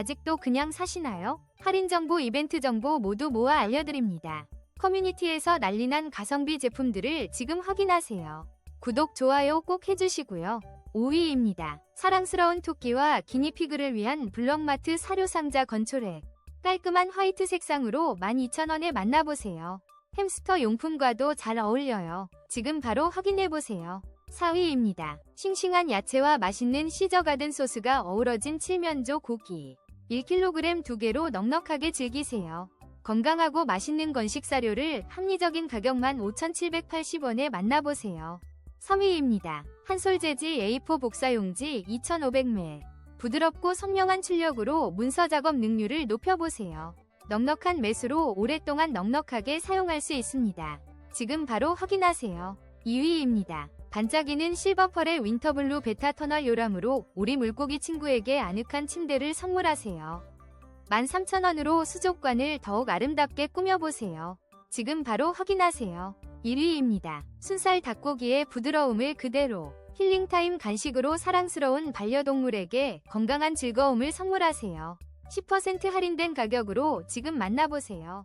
아직도 그냥 사시나요? 할인 정보, 이벤트 정보 모두 모아 알려드립니다. 커뮤니티에서 난리난 가성비 제품들을 지금 확인하세요. 구독, 좋아요 꼭 해주시고요. 5위입니다. 사랑스러운 토끼와 기니피그를 위한 블럭마트 사료상자 건초렉. 깔끔한 화이트 색상으로 12,000원에 만나보세요. 햄스터 용품과도 잘 어울려요. 지금 바로 확인해보세요. 4위입니다. 싱싱한 야채와 맛있는 시저가든 소스가 어우러진 칠면조 고기. 1kg 2개로 넉넉하게 즐기세요. 건강하고 맛있는 건식 사료를 합리적인 가격만 5,780원에 만나보세요. 3위입니다. 한솔재지 A4 복사용지 2,500ml. 부드럽고 선명한 출력으로 문서 작업 능률을 높여보세요. 넉넉한 매수로 오랫동안 넉넉하게 사용할 수 있습니다. 지금 바로 확인하세요. 2위입니다. 반짝이는 실버펄의 윈터블루 베타 터널 요람으로 우리 물고기 친구에게 아늑한 침대를 선물하세요. 13,000원으로 수족관을 더욱 아름답게 꾸며보세요. 지금 바로 확인하세요. 1위입니다. 순살 닭고기의 부드러움을 그대로 힐링타임 간식으로 사랑스러운 반려동물에게 건강한 즐거움을 선물하세요. 10% 할인된 가격으로 지금 만나보세요.